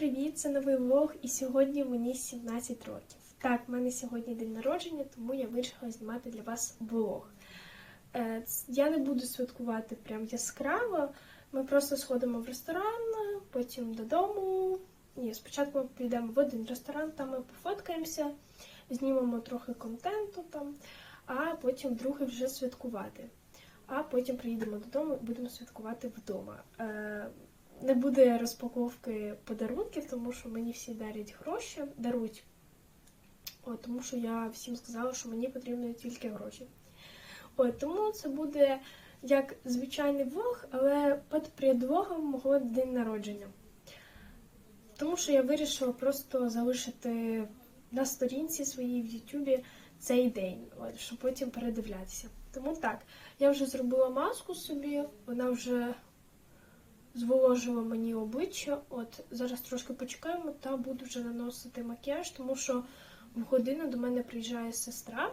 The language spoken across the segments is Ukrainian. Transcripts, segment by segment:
привіт! Це новий влог, і сьогодні мені 17 років. Так, в мене сьогодні день народження, тому я вирішила знімати для вас влог. Е, Я не буду святкувати прям яскраво. Ми просто сходимо в ресторан, потім додому. Ні, спочатку ми підемо в один ресторан, там ми пофоткаємося, знімемо трохи контенту там, а потім другий вже святкувати. А потім приїдемо додому і будемо святкувати вдома. Не буде розпаковки подарунків, тому що мені всі дарять гроші, дарують. От, тому що я всім сказала, що мені потрібні тільки гроші. От, тому це буде як звичайний влог, але під предлогом мого день народження. Тому що я вирішила просто залишити на сторінці своїй в Ютубі цей день, от, щоб потім передивлятися. Тому так, я вже зробила маску собі, вона вже зволожила мені обличчя. От зараз трошки почекаємо та буду вже наносити макіяж, тому що в годину до мене приїжджає сестра,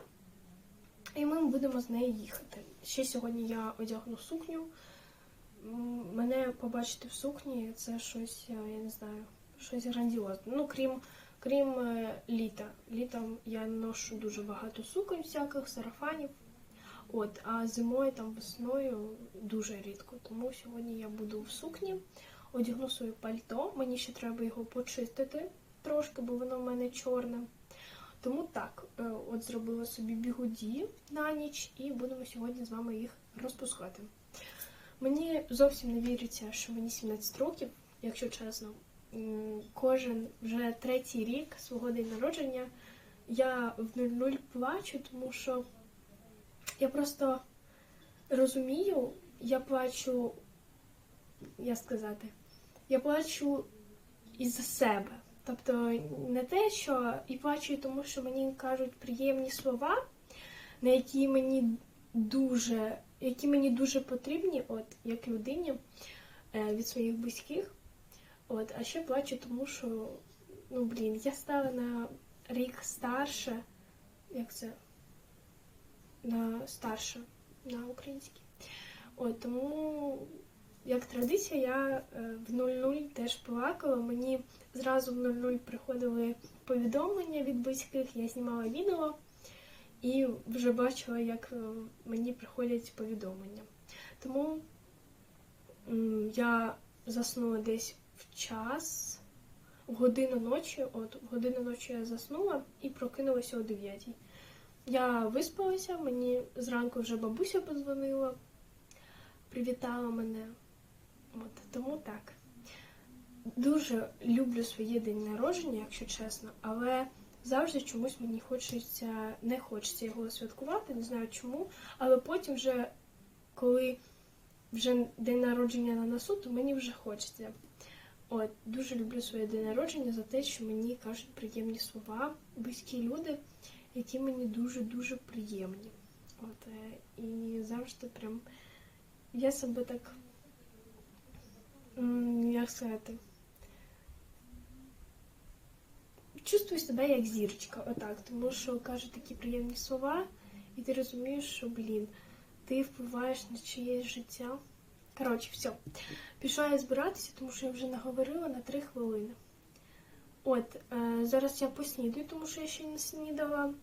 і ми будемо з нею їхати. Ще сьогодні я одягну сукню. Мене побачити в сукні це щось, е, я не знаю, щось грандіозне. Ну, крім, крім е, літа. Літом я ношу дуже багато суконь, всяких сарафанів. От, а зимою там весною дуже рідко. Тому сьогодні я буду в сукні, одягну своє пальто. Мені ще треба його почистити трошки, бо воно в мене чорне. Тому так, е, от зробила собі бігуді на ніч і будемо сьогодні з вами їх розпускати. Мені зовсім не віриться, що мені 17 років, якщо чесно. Кожен вже третій рік свого день народження я в 0-0 плачу, тому що я просто розумію, я плачу, як сказати, я плачу із-за себе. Тобто не те, що і плачу, тому що мені кажуть приємні слова, на які мені дуже, які мені дуже потрібні, от як людині е, від своїх близьких. От, а ще плачу, тому що, ну блін, я стала на рік старше, як це? На старше на українській. От тому, як традиція, я е, в 00 теж плакала. Мені зразу в 00 приходили повідомлення від близьких, я знімала відео і вже бачила, як е, мені приходять повідомлення. Тому я заснула десь в час, в годину ночі. От в годину ночі я заснула і прокинулася о 9. Я виспалася, мені зранку вже бабуся подзвонила, привітала мене. От, тому так. Дуже люблю своє день народження, якщо чесно, але завжди чомусь мені хочеться, не хочеться його святкувати, не знаю чому. Але потім вже, коли вже день народження на носу, то мені вже хочеться. От, дуже люблю своє день народження за те, що мені кажуть приємні слова, близькі люди які мені дуже-дуже приємні. От, і завжди прям я себе так, як сказати, чувствую себе як зірочка, отак, тому що кажуть такі приємні слова, і ти розумієш, що, блін, ти впливаєш на чиєсь життя. Коротше, все. Пішла я збиратися, тому що я вже наговорила на три хвилини. От, е, зараз я поснідаю, тому що я ще не снідала.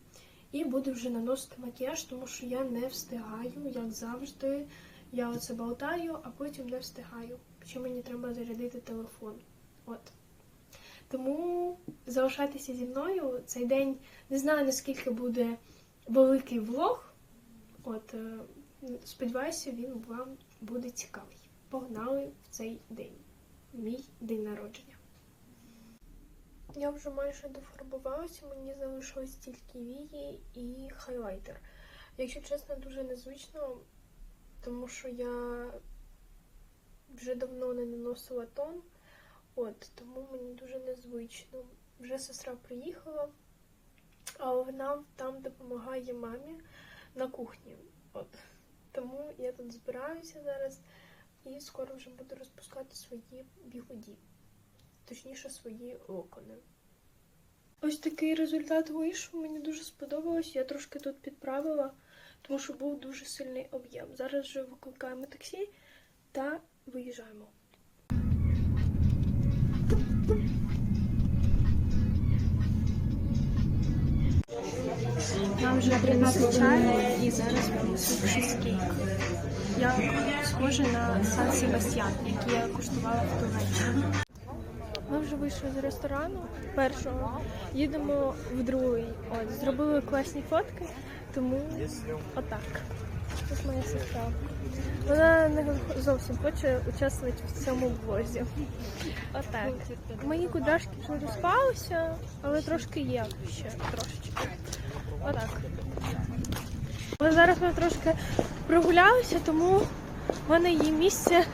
І буду вже наносити макіяж, тому що я не встигаю, як завжди. Я оце болтаю, а потім не встигаю. Ще мені треба зарядити телефон. От. Тому залишайтеся зі мною. Цей день не знаю, наскільки буде великий влог. От, е, сподіваюся, він вам буде цікавий. Погнали в цей день. Мій день народження. Я вже майже дофарбувалася, мені залишилось тільки вії і хайлайтер. Якщо чесно, дуже незвично, тому що я вже давно не наносила тон, от, тому мені дуже незвично. Вже сестра приїхала, а вона там допомагає мамі на кухні. От. Тому я тут збираюся зараз і скоро вже буду розпускати свої бігуді точніше свої окони. Ось такий результат вийшов, мені дуже сподобалось. Я трошки тут підправила, тому що був дуже сильний об'єм. Зараз вже викликаємо таксі та виїжджаємо. Нам вже принесли чай і зараз принесуть чизкейк. Я схожа на Сан Себастьян, який я куштувала в Туреччині. Ми вже вийшли з ресторану першого, їдемо в другий. От, зробили класні фотки, тому отак. Ось моя сестра. Вона не зовсім хоче участвувати в цьому влозі. Отак. Мої кудрашки вже розпалися, але трошки є ще трошечки. Отак. Але зараз ми трошки прогулялися, тому в мене є місце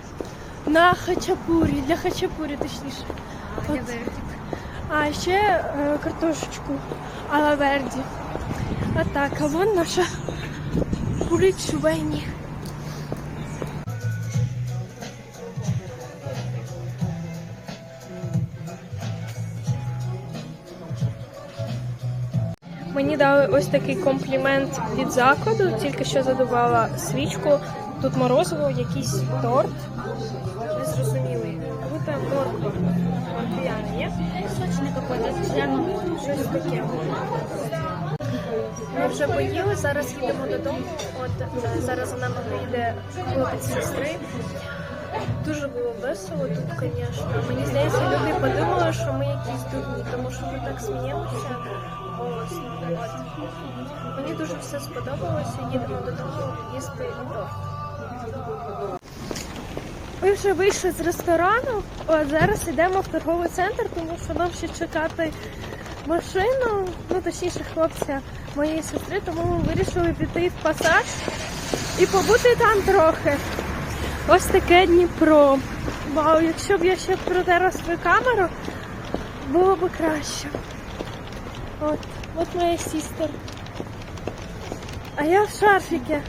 на хачапурі, для хачапурі точніше. От. А ще е, картошечку ала верді. А так, а вон наша курицю Вені. Мені дали ось такий комплімент від закладу, тільки що задувала свічку. Тут морозиво, якийсь торт. Незрозумілий. Будто морква. П'яна є? Сочный какой-то, прямо Щось таке. Ми вже поїли, зараз їдемо додому. От е, зараз за нами вийде хлопець сестри. Дуже було весело тут, звісно. Мені здається, люди подумали, що ми якісь дурні, тому що ми так сміємося голосно. От. Мені дуже все сподобалося. Їдемо додому їсти торт. Ми вже вийшли з ресторану. От зараз йдемо в торговий центр, тому що нам ще чекати машину, ну точніше хлопця моєї сестри, тому ми вирішили піти в пасаж і побути там трохи. Ось таке Дніпро. Вау, якщо б я ще протерла свою камеру, було б краще. От, от моя сестер. А я в шарфіки.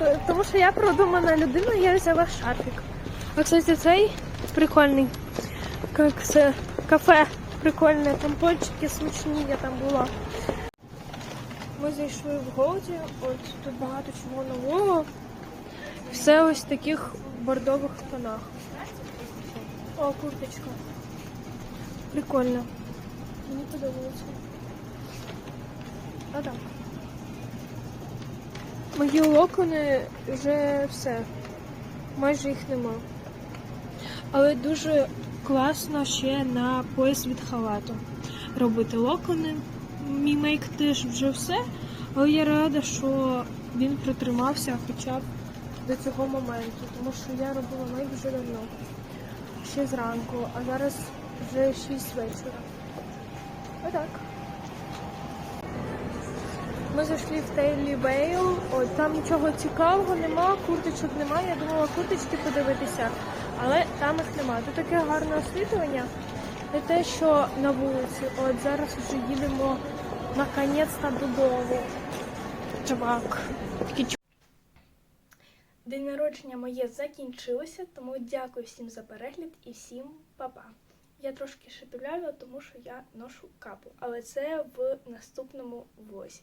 Т- Тому що я продумана людина, я взяла шарфік. А кстати, цей прикольний. Как це кафе прикольне, там пончики смачні, я там була. Ми зайшли в Голді, от тут багато чого нового. Все ось в таких бордових тонах. О, курточка. Прикольно. Мені подобається. А так. Мої локони вже все. Майже їх нема. Але дуже класно ще на пояс від халату робити локони. Мій мейк теж вже все. Але я рада, що він протримався хоча б до цього моменту, тому що я робила мейк вже давно. Ще зранку, а зараз вже 6 вечора. Отак. Ми зайшли в Тейлі Вейл, там нічого цікавого нема, курточок немає. Я думала курточки подивитися, але там їх немає. Тут таке гарне освітлення. Не те, що на вулиці. От зараз вже їдемо наконець-то додому. Чувак. День народження моє закінчилося, тому дякую всім за перегляд і всім па-па. Я трошки шепелявила, тому що я ношу капу, але це в наступному влозі.